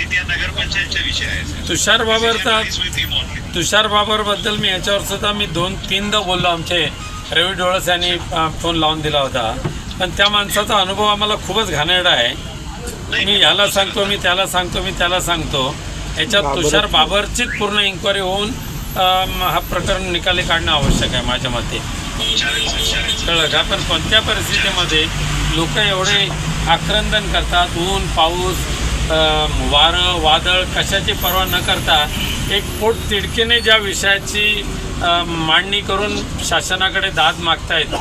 आणि त्या नगरपंचायतच्या विषय आहे तुषार बाबरचा. तुषार बाबरबद्दल मी याच्यावर सुद्धा मी दोन तीनदा बोललो आमचे रवी डोळस यांनी फोन लावून दिला होता. पण त्या माणसाचा अनुभव आम्हाला खूपच घाणेरडा आहे. मी याला सांगतो मी त्याला सांगतो मी त्याला सांगतो. याच्यात तुषार बाबरचीच पूर्ण इन्क्वायरी होऊन हा प्रकरण निकाली काढणं आवश्यक आहे माझ्या मते. कळलं का? पण कोणत्या परिस्थितीमध्ये लोक एवढे आक्रंदन करतात ऊन पाऊस वारं वादळ कशाची पर्वा न करता एक पोट तिडकीने ज्या विषयाची मांडणी करून शासनाकडे दाद मागतायत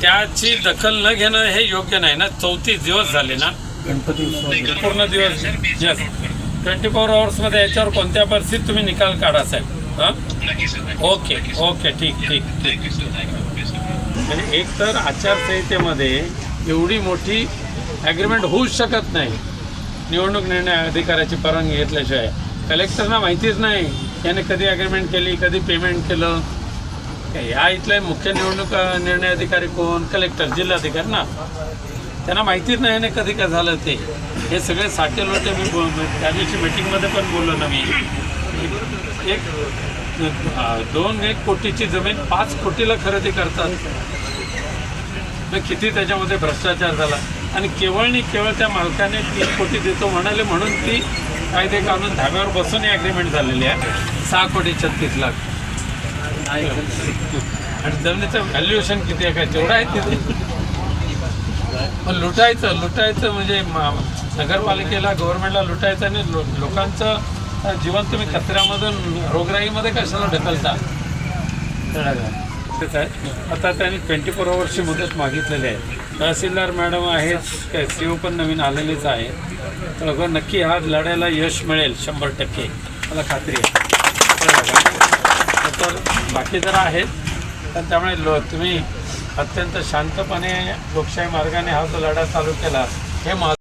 त्याची दखल न घेणं हे योग्य नाही ना? चौतीस दिवस झाले ना? पूर्ण दिवस. यस ट्वेंटी फोर आवर्समध्ये याच्यावर कोणत्या परिस्थितीत तुम्ही निकाल काढा साहेब? हां. ओके ओके ठीक ठीक सर म्हणजे एक तर आचारसंहितेमध्ये एवढी मोठी ॲग्रीमेंट होऊच शकत नाही. निवडणूक निर्णय अधिकाऱ्याची परवानगी घेतल्याशिवाय. कलेक्टरना माहितीच नाही. याने कधी ॲग्रीमेंट केली कधी पेमेंट केलं. या इथले मुख्य निवडणूक निर्णय अधिकारी कोण? कलेक्टर जिल्हाधिकारी ना. त्यांना माहितीच नाही याने कधी काय झालं ते. हे सगळे साठेल होते मी बोल त्या दिवशी मिटिंगमध्ये पण बोललो ना मी. एक दोन एक कोटीची जमीन पाच कोटीला खरेदी करतात. मग किती त्याच्यामध्ये भ्रष्टाचार झाला? आणि केवळ आणि केवळ त्या मालकाने तीन कोटी देतो म्हणाले म्हणून ती कायदे कानून धाब्यावर बसून ॲग्रीमेंट झालेली आहे. सहा कोटी छत्तीस लाख. आणि जमिनीचं व्हॅल्युएशन किती आहे काय तेवढं आहे तिथे. पण लुटायचं लुटायचं म्हणजे नगरपालिकेला गव्हर्नमेंटला लुटायचं आणि लो लोकांचं जीवन तुम्ही कचऱ्यामधून रोगराईमध्ये कशाला ढकलता? आता त्यांनी ट्वेंटी फोर आवर्सची मुदत मागितलेली आहे. तहसीलदार मॅडम आहेत काय सी ओ पण नवीन आलेलेच आहे तर अगं नक्की हा लढायला यश मिळेल शंभर टक्के. मला खात्री आहे. तर बाकी जरा आहेत. तर त्यामुळे लो तुम्ही अत्यंत शांतपणे लोकशाही मार्गाने हा जो लढा चालू केला हे महत्त्व